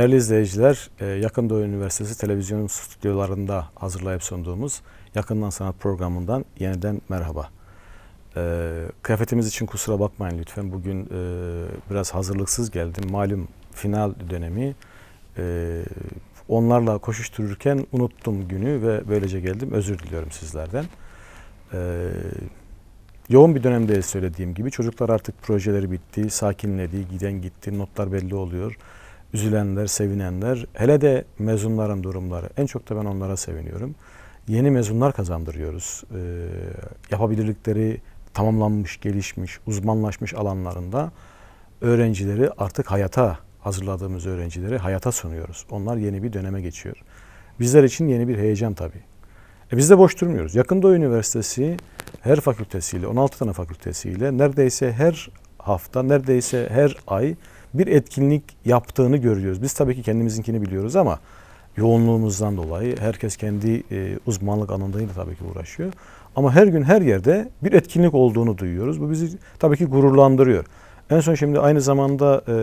Değerli izleyiciler, e, Yakın Doğu Üniversitesi televizyon stüdyolarında hazırlayıp sunduğumuz Yakından Sanat programından yeniden merhaba. E, Kıyafetimiz için kusura bakmayın lütfen. Bugün e, biraz hazırlıksız geldim. Malum final dönemi. Onlarla koşuştururken unuttum günü ve böylece geldim. Özür diliyorum sizlerden. Yoğun bir dönemdeyiz söylediğim gibi. Çocuklar artık projeleri bitti, sakinledi, giden gitti, notlar belli oluyor. Üzülenler, sevinenler, hele de mezunların durumları. En çok da ben onlara seviniyorum. Yeni mezunlar kazandırıyoruz. Ee, yapabilirlikleri tamamlanmış, gelişmiş, uzmanlaşmış alanlarında öğrencileri artık hayata hazırladığımız öğrencileri hayata sunuyoruz. Onlar yeni bir döneme geçiyor. Bizler için yeni bir heyecan tabii. E biz de boş durmuyoruz. Yakın Doğu Üniversitesi her fakültesiyle, 16 tane fakültesiyle neredeyse her hafta, neredeyse her ay bir etkinlik yaptığını görüyoruz. Biz tabii ki kendimizinkini biliyoruz ama yoğunluğumuzdan dolayı herkes kendi e, uzmanlık alanlarıyla tabii ki uğraşıyor. Ama her gün her yerde bir etkinlik olduğunu duyuyoruz. Bu bizi tabii ki gururlandırıyor. En son şimdi aynı zamanda e,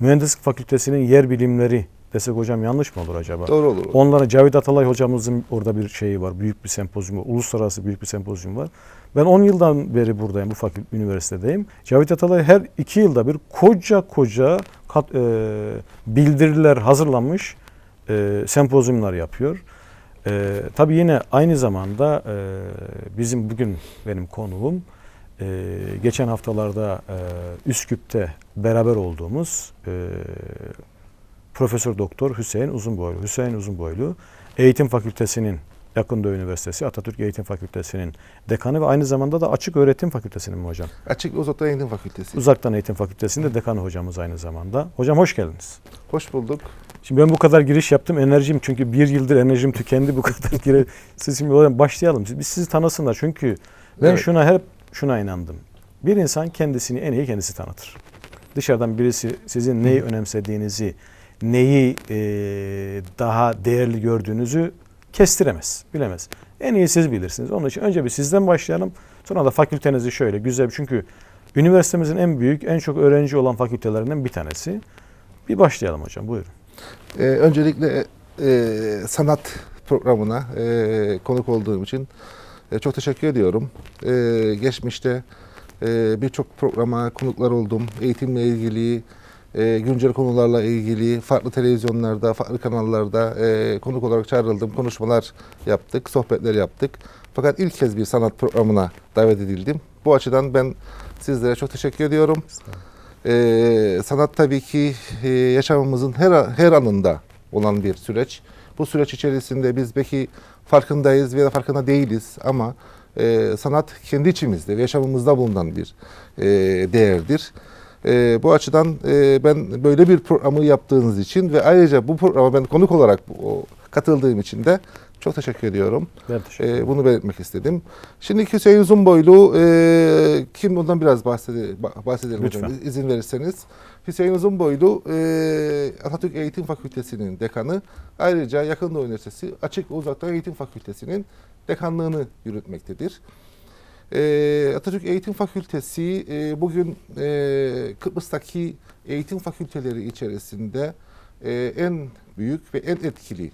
Mühendislik Fakültesinin yer bilimleri desek hocam yanlış mı olur acaba? Doğru olur. Onlara Cavit Atalay hocamızın orada bir şeyi var. Büyük bir sempozyum var. Uluslararası büyük bir sempozyum var. Ben 10 yıldan beri buradayım. Bu fakülte üniversitedeyim. Cavit Atalay her 2 yılda bir koca koca kat, e, bildiriler hazırlanmış e, sempozyumlar yapıyor. E, tabii yine aynı zamanda e, bizim bugün benim konuğum e, geçen haftalarda e, Üsküp'te beraber olduğumuz e, Profesör Doktor Hüseyin Uzunboylu. Hüseyin Uzunboylu Eğitim Fakültesinin Yakın Doğu Üniversitesi Atatürk Eğitim Fakültesinin dekanı ve aynı zamanda da Açık Öğretim Fakültesinin mi hocam? Açık Uzaktan Eğitim Fakültesi. Uzaktan Eğitim Fakültesi'nde dekanı hocamız aynı zamanda. Hocam hoş geldiniz. Hoş bulduk. Şimdi ben bu kadar giriş yaptım. Enerjim çünkü bir yıldır enerjim tükendi bu kadar gire. Siz şimdi hocam başlayalım. Biz sizi tanısınlar çünkü ben Evet. şuna hep şuna inandım. Bir insan kendisini en iyi kendisi tanıtır. Dışarıdan birisi sizin neyi önemsediğinizi, neyi e, daha değerli gördüğünüzü kestiremez, bilemez. En iyi siz bilirsiniz. Onun için önce bir sizden başlayalım. Sonra da fakültenizi şöyle güzel çünkü üniversitemizin en büyük, en çok öğrenci olan fakültelerinden bir tanesi. Bir başlayalım hocam. Buyurun. Ee, öncelikle e, sanat programına e, konuk olduğum için e, çok teşekkür ediyorum. E, geçmişte e, birçok programa konuklar oldum. Eğitimle ilgili, e, güncel konularla ilgili farklı televizyonlarda, farklı kanallarda e, konuk olarak çağrıldım. Konuşmalar yaptık, sohbetler yaptık. Fakat ilk kez bir sanat programına davet edildim. Bu açıdan ben sizlere çok teşekkür ediyorum. Ee, sanat tabii ki e, yaşamımızın her her anında olan bir süreç. Bu süreç içerisinde biz belki farkındayız veya farkında değiliz ama e, sanat kendi içimizde ve yaşamımızda bulunan bir e, değerdir. E, bu açıdan e, ben böyle bir programı yaptığınız için ve ayrıca bu programa ben konuk olarak o, katıldığım için de çok teşekkür ediyorum. Ben teşekkür Ee, bunu belirtmek istedim. Şimdi Hüseyin Uzunboylu, e, kim ondan biraz bahsede, ba- bahsedelim Lütfen. hocam, izin verirseniz. Hüseyin Uzunboylu, e, Atatürk Eğitim Fakültesi'nin dekanı, ayrıca Yakın Doğu Üniversitesi Açık Uzaktan Eğitim Fakültesi'nin dekanlığını yürütmektedir. E, Atatürk Eğitim Fakültesi e, bugün e, Kıbrıs'taki eğitim fakülteleri içerisinde e, en büyük ve en etkili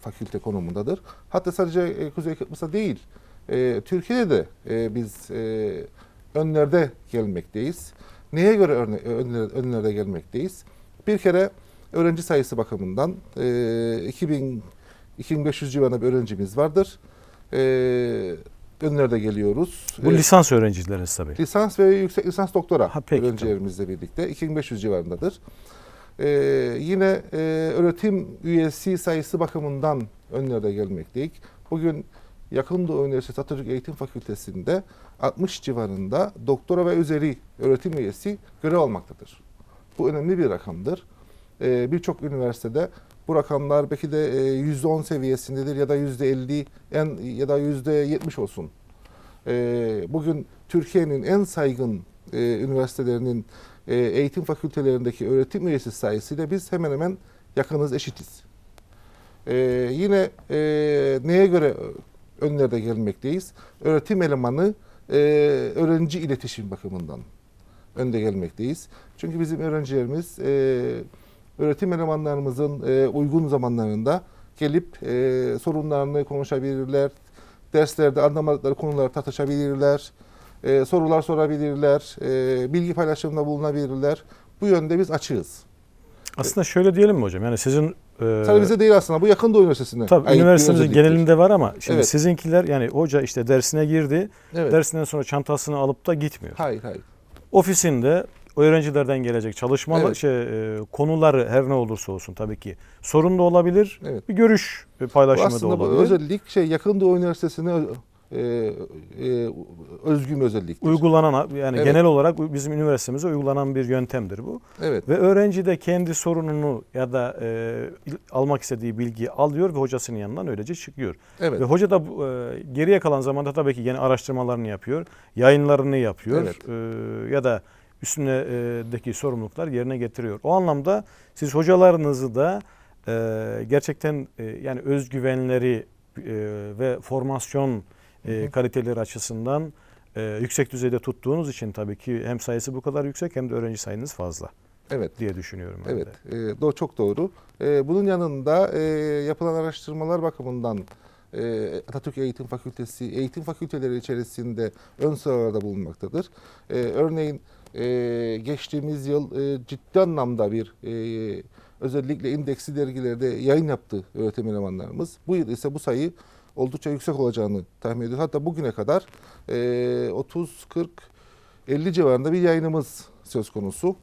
fakülte konumundadır. Hatta sadece e, Kuzey Kıbrıs'ta değil, e, Türkiye'de de e, biz e, önlerde gelmekteyiz. Neye göre örne, önler- önlerde gelmekteyiz? Bir kere öğrenci sayısı bakımından e, 2000 2500 civarında bir öğrencimiz vardır. E, önlerde geliyoruz. Bu E, lisans öğrencileriniz tabii. Lisans ve yüksek lisans doktora Ha, peki, öğrencilerimizle birlikte 2500 civarındadır. Ee, yine e, öğretim üyesi sayısı bakımından önlerde gelmekteyiz. Bugün Yakın Doğu Üniversitesi Atatürk Eğitim Fakültesi'nde 60 civarında doktora ve üzeri öğretim üyesi görev almaktadır. Bu önemli bir rakamdır. Ee, Birçok üniversitede bu rakamlar belki de e, %10 seviyesindedir ya da %50 en ya da %70 olsun. Ee, bugün Türkiye'nin en saygın e, üniversitelerinin e, eğitim fakültelerindeki öğretim üyesi sayısıyla biz hemen hemen yakınız, eşitiz. Yine e, neye göre önlerde gelmekteyiz? Öğretim elemanı e, öğrenci iletişim bakımından önde gelmekteyiz. Çünkü bizim öğrencilerimiz e, öğretim elemanlarımızın e, uygun zamanlarında gelip e, sorunlarını konuşabilirler. Derslerde anlamadıkları konuları tartışabilirler. e, sorular sorabilirler. e, bilgi paylaşımında bulunabilirler. Bu yönde biz açığız. Aslında şöyle diyelim mi hocam? Yani sizin e, bize değil aslında. Bu yakın Doğu Üniversitesi'ne tabii üniversitemizin genelinde var ama şimdi Evet. sizinkiler yani hoca işte dersine girdi. Evet. Dersinden sonra çantasını alıp da gitmiyor. Hayır hayır. Ofisinde öğrencilerden gelecek çalışma Evet. şey e, konuları her ne olursa olsun tabii ki sorun da olabilir. Evet. Bir görüş Bu paylaşımı da aslında bu olabilir. özellik şey yakın Doğu Üniversitesi'ne ö- e, e, özgü bir özelliktir. uygulanan yani Evet. genel olarak bizim üniversitemize uygulanan bir yöntemdir bu. Evet. Ve öğrenci de kendi sorununu ya da e, almak istediği bilgiyi alıyor ve hocasının yanından öylece çıkıyor. Evet. Ve hoca da bu, e, geriye kalan zamanda tabii ki yeni araştırmalarını yapıyor, yayınlarını yapıyor Evet. e, ya da üstündeki sorumluluklar yerine getiriyor. O anlamda siz hocalarınızı da e, gerçekten e, yani özgüvenleri e, ve formasyon e, kaliteleri açısından e, yüksek düzeyde tuttuğunuz için tabii ki hem sayısı bu kadar yüksek hem de öğrenci sayınız fazla Evet. diye düşünüyorum. ben Evet, de. e, do çok doğru. E, bunun yanında e, yapılan araştırmalar bakımından e, Atatürk Eğitim Fakültesi, eğitim fakülteleri içerisinde ön sıralarda bulunmaktadır. E, örneğin e, geçtiğimiz yıl e, ciddi anlamda bir e, özellikle indeksli dergilerde yayın yaptı öğretim elemanlarımız. Bu yıl ise bu sayı oldukça yüksek olacağını tahmin ediyoruz. Hatta bugüne kadar e, 30, 40, 50 civarında bir yayınımız söz konusu.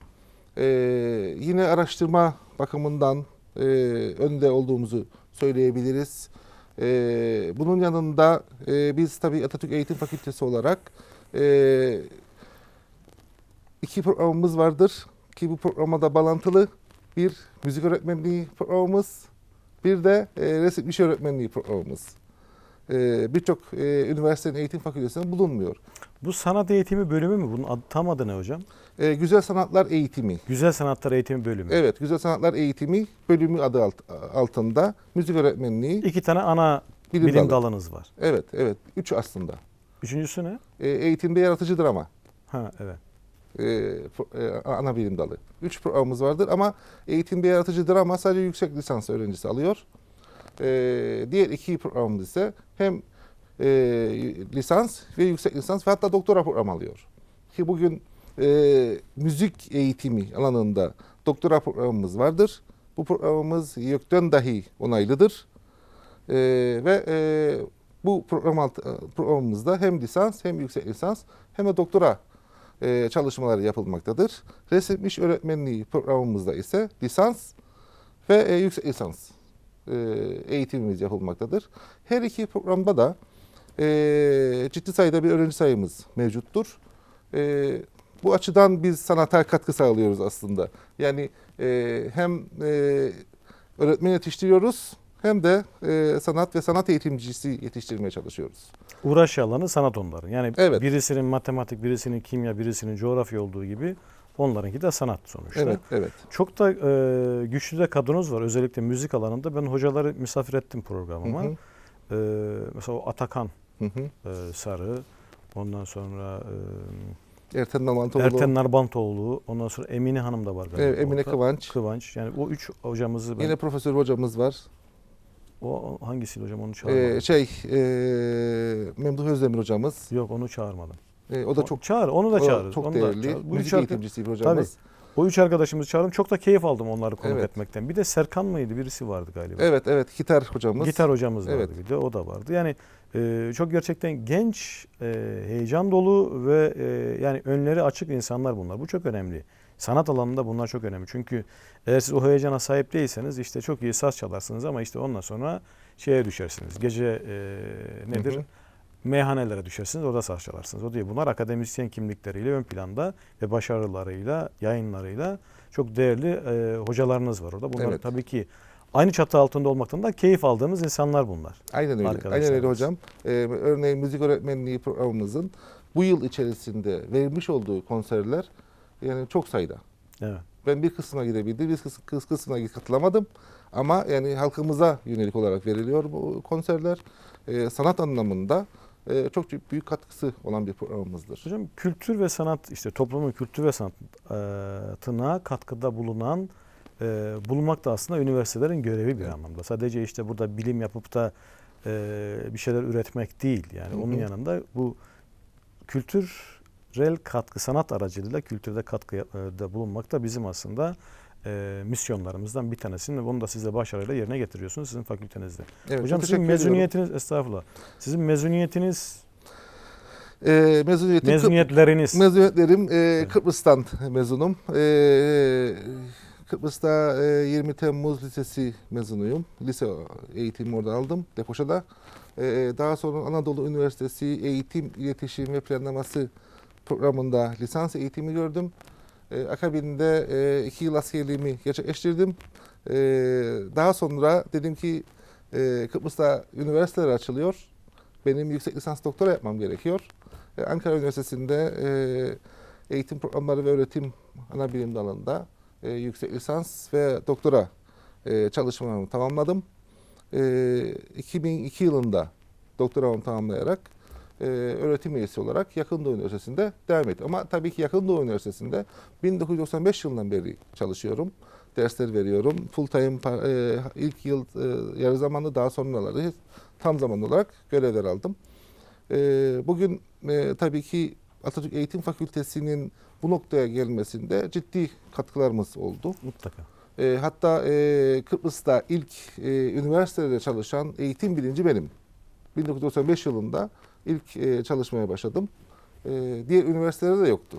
Ee, yine araştırma bakımından e, önde olduğumuzu söyleyebiliriz. Ee, bunun yanında e, biz tabii Atatürk Eğitim Fakültesi olarak e, iki programımız vardır ki bu programa da bağlantılı bir müzik öğretmenliği programımız, bir de e, resim iş öğretmenliği programımız. E, Birçok e, üniversitenin eğitim fakültesinde bulunmuyor. Bu sanat eğitimi bölümü mü? Bunun adı, tam adı ne hocam? E, Güzel Sanatlar Eğitimi Güzel Sanatlar Eğitimi Bölümü. Evet, Güzel Sanatlar Eğitimi bölümü adı alt- altında müzik öğretmenliği İki tane ana bilim, bilim, dalı. dalınız var. Evet, evet. Üç aslında. Üçüncüsü ne? E, eğitimde yaratıcı drama. Ha evet. E, e, ana bilim dalı. Üç programımız vardır ama eğitimde yaratıcı drama sadece yüksek lisans öğrencisi alıyor. E, diğer iki programımız ise hem e, lisans ve yüksek lisans ve hatta doktora programı alıyor. Ki bugün e, müzik eğitimi alanında doktora programımız vardır. Bu programımız YÖK'ten dahi onaylıdır. E, ve e, bu program alt, programımızda hem lisans hem yüksek lisans hem de doktora e, çalışmaları yapılmaktadır. Resim iş öğretmenliği programımızda ise lisans ve e, yüksek lisans e, eğitimimiz yapılmaktadır. Her iki programda da e, ciddi sayıda bir öğrenci sayımız mevcuttur. E, bu açıdan biz sanata katkı sağlıyoruz aslında. Yani e, hem e, öğretmen yetiştiriyoruz hem de e, sanat ve sanat eğitimcisi yetiştirmeye çalışıyoruz. Uğraş alanı sanat onların. Yani Evet. birisinin matematik, birisinin kimya, birisinin coğrafya olduğu gibi onlarınki de sanat sonuçta. Evet, evet. Çok da e, güçlü de kadınız var. Özellikle müzik alanında. Ben hocaları misafir ettim programıma. Hı hı, E, mesela o Atakan hı hı. e, Sarı, ondan sonra Erten e, Namantoğlu, Erten Narbantoğlu, ondan sonra Emine Hanım da var evet, Emine orada. Kıvanç. Kıvanç. Yani o üç hocamızı ben... Yine profesör hocamız var. O hangisiydi hocam onu çağırmadım. Ee, şey, e, Memduh Özdemir hocamız. Yok onu çağırmadım. E, o da çok çağır, onu da o çağırırız. çok onu da değerli. çağırırız. Bu Müzik eğitimcisi bir hocamız. o üç arkadaşımızı çağırdım. Çok da keyif aldım onları konuk Evet. etmekten. Bir de Serkan mıydı? Birisi vardı galiba. Evet, evet. Gitar hocamız. Gitar hocamız vardı Evet. bir de o da vardı. Yani e, çok gerçekten genç, e, heyecan dolu ve e, yani önleri açık insanlar bunlar. Bu çok önemli. Sanat alanında bunlar çok önemli. Çünkü eğer siz o heyecana sahip değilseniz işte çok iyi saz çalarsınız ama işte ondan sonra şeye düşersiniz. Gece e, nedir? Hı hı. Meyhanelere düşersiniz orada saz çalarsınız. O değil. Bunlar akademisyen kimlikleriyle ön planda ve başarılarıyla, yayınlarıyla çok değerli e, hocalarınız var orada. Bunlar Evet. tabii ki aynı çatı altında olmaktan da keyif aldığımız insanlar bunlar. Aynen öyle. Aynen öyle hocam. Ee, örneğin müzik öğretmenliği programımızın bu yıl içerisinde vermiş olduğu konserler yani çok sayıda. Evet. Ben bir kısmına gidebildim, bir kıs- kıs- kısmına katılamadım. Ama yani halkımıza yönelik olarak veriliyor bu konserler. Ee, sanat anlamında e, çok büyük katkısı olan bir programımızdır. Hocam kültür ve sanat işte toplumun kültür ve sanatına katkıda bulunan e, e, bulunmak da aslında üniversitelerin görevi bir Evet. anlamda. Sadece işte burada bilim yapıp da e, bir şeyler üretmek değil. Yani Hı onun yanında bu kültürel katkı, sanat aracılığıyla kültürde katkıda bulunmak da bizim aslında e, misyonlarımızdan bir tanesi. Ve bunu da siz de başarıyla yerine getiriyorsunuz sizin fakültenizde. Evet, Hocam sizin teşekkür ediyorum. mezuniyetiniz, estağfurullah. Sizin mezuniyetiniz, Ee, mezuniyetim mezuniyetleriniz. Mezuniyetlerim e, Kıbrıs'tan mezunum. E, Kıbrıs'ta e, 20 Temmuz Lisesi mezunuyum. Lise eğitimimi orada aldım Depoşa'da. E, daha sonra Anadolu Üniversitesi Eğitim, İletişim ve Planlaması programında lisans eğitimi gördüm. E, akabinde e, iki yıl askerliğimi gerçekleştirdim. E, daha sonra dedim ki e, Kıbrıs'ta üniversiteler açılıyor. Benim yüksek lisans doktora yapmam gerekiyor. E, Ankara Üniversitesi'nde e, eğitim programları ve öğretim ana bilim dalında e, yüksek lisans ve doktora e, çalışmamı tamamladım. E, 2002 yılında doktoramı tamamlayarak e, öğretim üyesi olarak Yakın Doğu Üniversitesi'nde devam ettim. Ama tabii ki Yakın Doğu Üniversitesi'nde 1995 yılından beri çalışıyorum. Dersler veriyorum. Full time e, ilk yıl e, yarı zamanlı daha sonraları tam zamanlı olarak görevler aldım. E, bugün e, tabii ki Atatürk Eğitim Fakültesi'nin bu noktaya gelmesinde ciddi katkılarımız oldu. Mutlaka. E, hatta e, Kıbrıs'ta ilk e, üniversitede çalışan eğitim bilinci benim. 1995 yılında ilk e, çalışmaya başladım. E, diğer üniversitelerde de yoktu.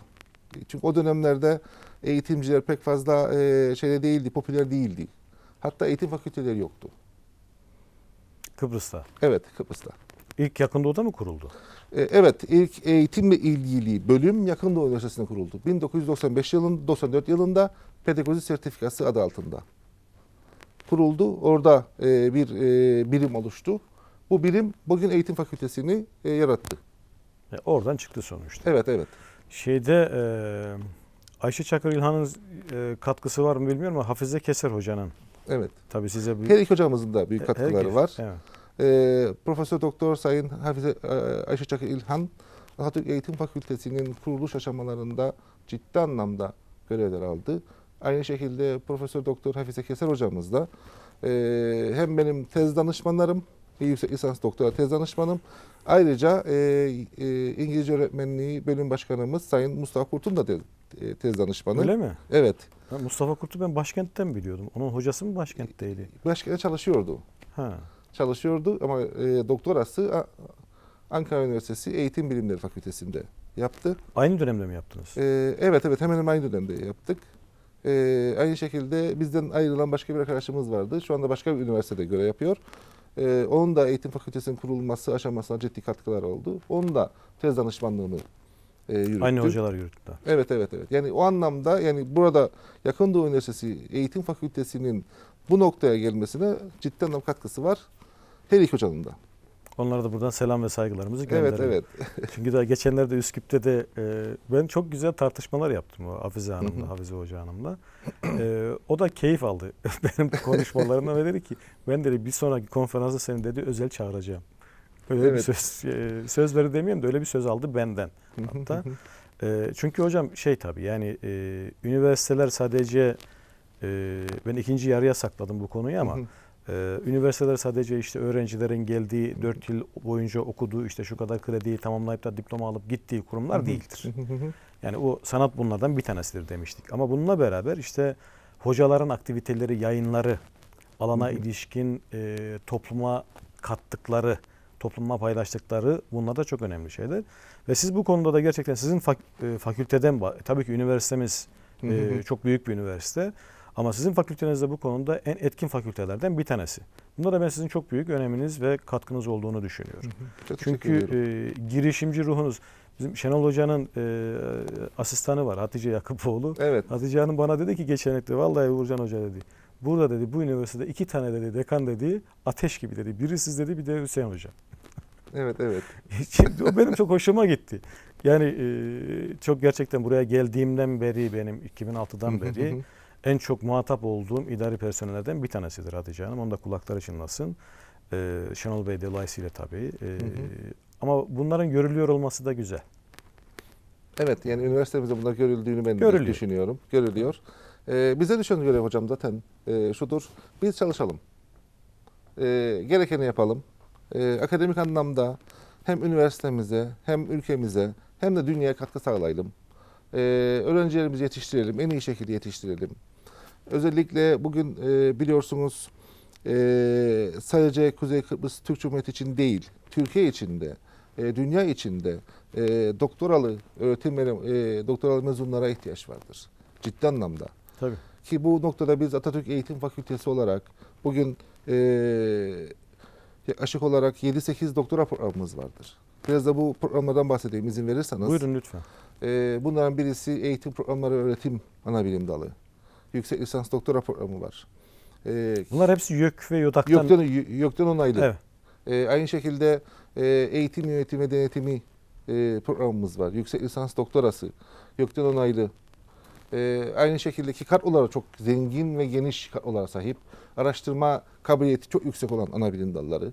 Çünkü o dönemlerde eğitimciler pek fazla e, şeyde değildi, popüler değildi. Hatta eğitim fakülteleri yoktu. Kıbrıs'ta. Evet, Kıbrıs'ta. İlk yakın doğuda mı kuruldu? E, Evet, ilk eğitimle ilgili bölüm Yakın Doğu Üniversitesi'nde kuruldu. 1995 yılında, 94 yılında pedagoji sertifikası adı altında kuruldu. Orada e, bir e, birim oluştu. Bu birim bugün eğitim fakültesini e, yarattı. E, oradan çıktı sonuçta. Evet, evet. Şeyde e, Ayşe Çakır İlhan'ın e, katkısı var mı bilmiyorum ama Hafize Keser Hoca'nın Evet. tabii size büyük Her iki hocamızın da büyük Her- katkıları herkes, var. Evet. E, Profesör Doktor Sayın Hafize e, Ayşe Çakır İlhan Atatürk Eğitim Fakültesi'nin kuruluş aşamalarında ciddi anlamda görevler aldı. Aynı şekilde Profesör Doktor Hafize Keser hocamız da e, hem benim tez danışmanlarım, bir yüksek lisans doktora tez danışmanım. Ayrıca e, e, İngilizce öğretmenliği bölüm başkanımız Sayın Mustafa Kurt'un da tez, e, tez danışmanı. Öyle mi? Evet. Ben Mustafa Kurt'u ben başkentten biliyordum. Onun hocası mı başkentteydi? Başkana çalışıyordu. Ha. çalışıyordu ama e, doktorası Ankara Üniversitesi Eğitim Bilimleri Fakültesi'nde yaptı. Aynı dönemde mi yaptınız? E, evet evet hemen hemen aynı dönemde yaptık. E, aynı şekilde bizden ayrılan başka bir arkadaşımız vardı. Şu anda başka bir üniversitede görev yapıyor. E, onun da eğitim fakültesinin kurulması aşamasına ciddi katkılar oldu. Onun da tez danışmanlığını e, yürüttü. Aynı hocalar yürüttü. Evet evet evet. Yani o anlamda yani burada Yakın Doğu Üniversitesi Eğitim Fakültesi'nin bu noktaya gelmesine ciddi anlamda katkısı var. Her iki hocanın da. Onlara da buradan selam ve saygılarımızı Evet gönderiyoruz. evet. Çünkü daha geçenlerde Üsküp'te de e, ben çok güzel tartışmalar yaptım o Hafize. Hanım'la, Hafize Hoca Hanım'la. E, o da keyif aldı benim konuşmalarımdan ve dedi ki ben dedi bir sonraki konferansta seni dedi özel çağıracağım. Öyle bir Evet. söz e, söz verdi demeyeyim de öyle bir söz aldı benden. Hatta e, çünkü hocam şey tabii yani e, üniversiteler sadece e, ben ikinci yarıya sakladım bu konuyu ama ee, üniversiteler sadece işte öğrencilerin geldiği 4 yıl boyunca okuduğu işte şu kadar krediyi tamamlayıp da diploma alıp gittiği kurumlar değildir. Yani o sanat bunlardan bir tanesidir demiştik. Ama bununla beraber işte hocaların aktiviteleri, yayınları, alana ilişkin e, topluma kattıkları, topluma paylaştıkları bunlar da çok önemli şeyler. Ve siz bu konuda da gerçekten sizin fak- e, fakülteden, tabii ki üniversitemiz e, çok büyük bir üniversite. Ama sizin fakülteniz de bu konuda en etkin fakültelerden bir tanesi. Bunda da ben sizin çok büyük öneminiz ve katkınız olduğunu düşünüyorum. Çok Çünkü e, girişimci ruhunuz, bizim Şenol Hoca'nın e, asistanı var Hatice Yakupoğlu. evet. Hatice Hanım bana dedi ki geçenlikte vallahi Uğurcan Hoca dedi. Burada dedi bu üniversitede iki tane dedi dekan dedi ateş gibi dedi. Biri siz dedi bir de Hüseyin Hoca. Evet evet. Şimdi o benim çok hoşuma gitti. Yani e, çok gerçekten buraya geldiğimden beri benim 2006'dan beri en çok muhatap olduğum idari personellerden bir tanesidir Hatice Hanım. Onun da kulakları çınlasın. Ee, Şenol Bey dolayısıyla tabii. Ee, hı. ama bunların görülüyor olması da güzel. Evet yani üniversitemizde bunlar görüldüğünü ben Görülüyor. düşünüyorum. Görülüyor. E, bize düşen görev hocam zaten e, şudur. Biz çalışalım. E, gerekeni yapalım. E, akademik anlamda hem üniversitemize hem ülkemize hem de dünyaya katkı sağlayalım. E, öğrencilerimizi yetiştirelim. En iyi şekilde yetiştirelim. Özellikle bugün e, biliyorsunuz e, sadece Kuzey Kıbrıs Türk Cumhuriyeti için değil, Türkiye için de, e, dünya için de e, doktoralı öğretim e, doktoralı mezunlara ihtiyaç vardır. Ciddi anlamda. Tabii. Ki bu noktada biz Atatürk Eğitim Fakültesi olarak bugün e, yaklaşık olarak 7-8 doktora programımız vardır. Biraz da bu programlardan bahsedeyim izin verirseniz. Buyurun lütfen. E, bunların birisi eğitim programları öğretim ana bilim dalı. Yüksek lisans doktora programı var. E, Bunlar hepsi YÖK ve YODAK'tan. YÖK'ten, YÖK'ten onaylı. Evet. E, aynı şekilde e, eğitim yönetimi ve denetimi e, programımız var. Yüksek lisans doktorası. YÖK'ten onaylı. E, aynı şekilde ki kadroları çok zengin ve geniş kadrolara sahip. Araştırma kabiliyeti çok yüksek olan ana bilim dalları.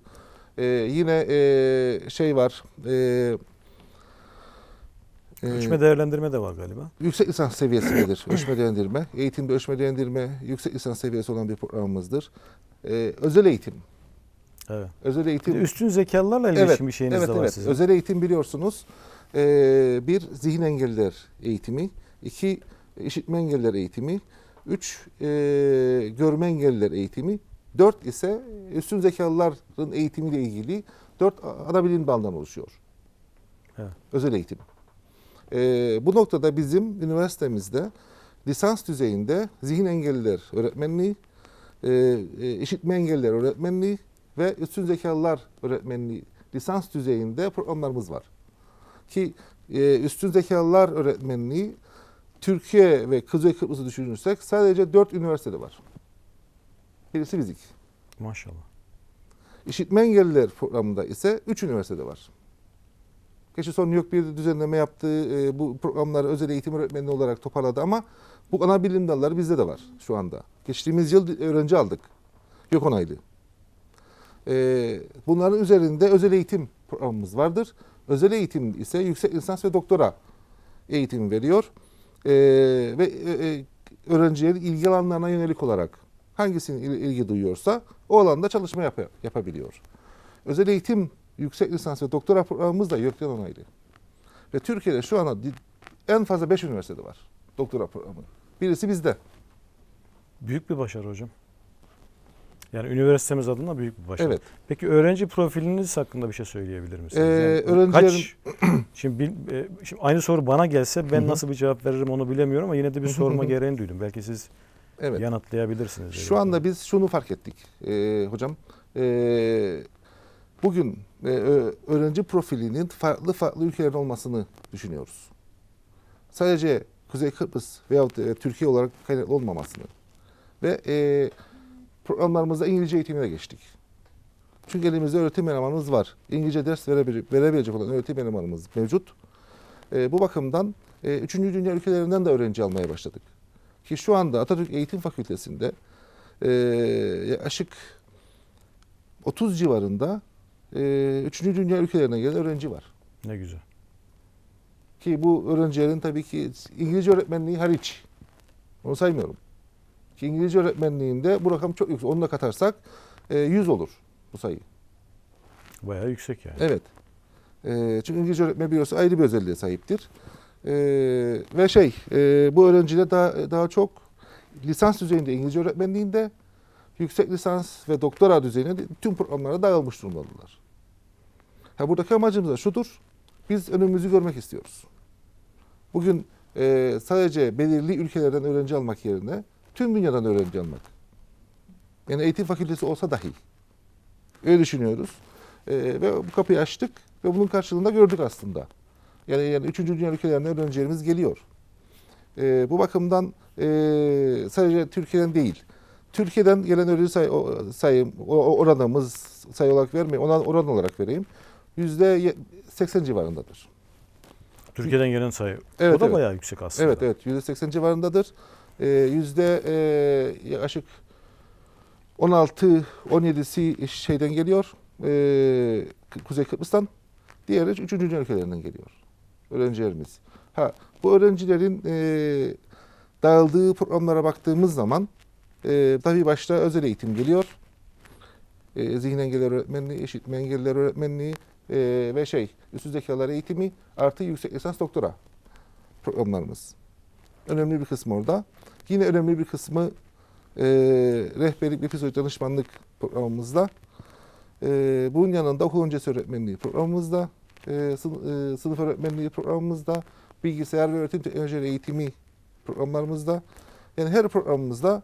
E, yine e, şey var. E, Ölçme değerlendirme de var galiba. yüksek lisans seviyesindedir ölçme değerlendirme. Eğitimde ölçme değerlendirme yüksek lisans seviyesi olan bir programımızdır. E, özel eğitim. Evet. Özel eğitim üstün zekalılarla ilişkin Evet, bir şeyiniz evet, de var evet. sizin. Özel eğitim biliyorsunuz. Ee, bir zihin engelliler eğitimi, iki işitme engelliler eğitimi, üç e, görme engelliler eğitimi, dört ise üstün zekalıların eğitimiyle ilgili dört ana bilim dalından oluşuyor. Evet. Özel eğitim. Ee, bu noktada bizim üniversitemizde lisans düzeyinde zihin engelliler öğretmenliği, e, e, işitme engelliler öğretmenliği ve üstün zekalılar öğretmenliği lisans düzeyinde programlarımız var. Ki e, üstün zekalılar öğretmenliği Türkiye ve Kuzey Kıbrıs'ı düşünürsek sadece dört üniversitede var. Birisi Bizik. Maşallah. İşitme engelliler programında ise üç üniversitede var. Geçen son New York bir düzenleme yaptı. e, bu programları özel eğitim öğretmeni olarak toparladı ama bu ana bilim dalları bizde de var şu anda. Geçtiğimiz yıl öğrenci aldık. Yok onaylı. E, bunların üzerinde özel eğitim programımız vardır. Özel eğitim ise yüksek lisans ve doktora eğitim veriyor. E, ve e, e, öğrencilerin ilgi alanlarına yönelik olarak hangisinin il- ilgi duyuyorsa o alanda çalışma yap- yapabiliyor. Özel eğitim yüksek lisans ve doktora programımız da YÖK'ten onaylı. Ve Türkiye'de şu anda en fazla 5 üniversitede var doktora programı. Birisi bizde. Büyük bir başarı hocam. Yani üniversitemiz adına büyük bir başarı. Evet. Peki öğrenci profiliniz hakkında bir şey söyleyebilir misiniz? Ee, Yani öğrencilerin- kaç, şimdi, bil- e, şimdi aynı soru bana gelse ben Hı hı. nasıl bir cevap veririm onu bilemiyorum ama yine de bir sorma gereğini duydum. Belki siz Evet. yanıtlayabilirsiniz. Şu anda biz şunu fark ettik e, hocam. E, bugün e, öğrenci profilinin farklı farklı ülkelerin olmasını düşünüyoruz. Sadece Kuzey Kıbrıs veyahut e, Türkiye olarak kaynaklı olmamasını. Ve e, programlarımızda İngilizce eğitimine geçtik. Çünkü elimizde öğretim elemanımız var. İngilizce ders verebilecek, verebilecek olan öğretim elemanımız mevcut. E, bu bakımdan e, 3. Dünya ülkelerinden de öğrenci almaya başladık. Ki şu anda Atatürk Eğitim Fakültesi'nde e, yaklaşık 30 civarında e, 3. Dünya ülkelerine gelen öğrenci var. Ne güzel. Ki bu öğrencilerin tabii ki İngilizce öğretmenliği hariç. Onu saymıyorum. Ki İngilizce öğretmenliğinde bu rakam çok yüksek. Onu da katarsak e, 100 olur bu sayı. Bayağı yüksek yani. Evet. E, çünkü İngilizce öğretmen biliyorsa ayrı bir özelliğe sahiptir. E, ve şey, e, bu öğrenciler daha daha çok lisans düzeyinde İngilizce öğretmenliğinde, yüksek lisans ve doktora düzeyinde tüm programlara dağılmış durumdadılar. Ha, buradaki amacımız da şudur. Biz önümüzü görmek istiyoruz. Bugün e, sadece belirli ülkelerden öğrenci almak yerine tüm dünyadan öğrenci almak. Yani eğitim fakültesi olsa dahi. Öyle düşünüyoruz. E, ve bu kapıyı açtık ve bunun karşılığında gördük aslında. Yani, yani 3. dünya ülkelerinden öğrencilerimiz geliyor. E, bu bakımdan e, sadece Türkiye'den değil, Türkiye'den gelen öğrenci say, sayım, oranımız sayı olarak vermeyeyim, ona oran olarak vereyim. Yüzde ye- 80 civarındadır. Türkiye'den gelen sayı. Evet, o da evet. bayağı yüksek aslında. Evet, evet. Yüzde 80 civarındadır. Ee, yüzde e, yaklaşık 16-17'si şeyden geliyor. K- Kuzey Kıbrıs'tan. Diğeri 3. Dünya ülkelerinden geliyor. Öğrencilerimiz. Ha, bu öğrencilerin e, dağıldığı programlara baktığımız zaman e, tabii başta özel eğitim geliyor. E, zihin engelleri öğretmenliği, işitme engelleri öğretmenliği e, ve şey üstü zekalar eğitimi artı yüksek lisans doktora programlarımız. Önemli bir kısmı orada. Yine önemli bir kısmı e, rehberlik ve fizyoloji danışmanlık programımızda. E, bunun yanında okul öncesi öğretmenliği programımızda, e, sınıf, e, sınıf öğretmenliği programımızda, bilgisayar ve öğretim teknolojileri eğitimi programlarımızda. Yani her programımızda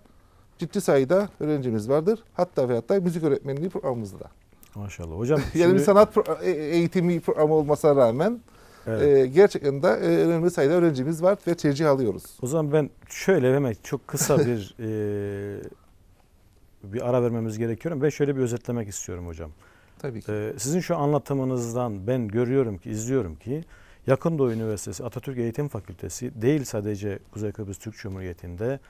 ciddi sayıda öğrencimiz vardır. Hatta ve hatta müzik öğretmenliği programımızda da. Maşallah. Hocam Yani bir sanat pro- e- eğitimi programı olmasına rağmen Evet. e, gerçekten de e, önemli sayıda öğrencimiz var ve tercih alıyoruz. O zaman ben şöyle hemen çok kısa bir e, bir ara vermemiz gerekiyor. Ben şöyle bir özetlemek istiyorum hocam. Tabii ki. E, sizin şu anlatımınızdan ben görüyorum ki, izliyorum ki Yakın Doğu Üniversitesi Atatürk Eğitim Fakültesi değil sadece Kuzey Kıbrıs Türk Cumhuriyeti'nde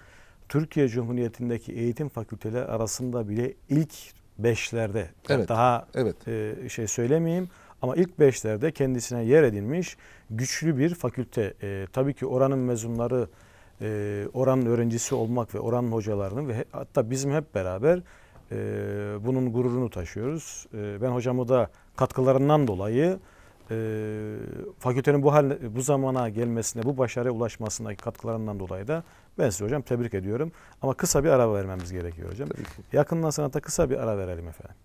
Türkiye Cumhuriyeti'ndeki eğitim fakülteler arasında bile ilk beşlerde Evet. daha Evet. e, şey söylemeyeyim ama ilk beşlerde kendisine yer edilmiş güçlü bir fakülte. E, tabii ki oranın mezunları, e, oranın öğrencisi olmak ve oranın hocalarının ve he- hatta bizim hep beraber e, bunun gururunu taşıyoruz. E, ben hocamı da katkılarından dolayı e, fakültenin bu hal, bu zamana gelmesine, bu başarıya ulaşmasındaki katkılarından dolayı da ben sizi hocam tebrik ediyorum. Ama kısa bir ara vermemiz gerekiyor hocam. Yakından sanata kısa bir ara verelim efendim.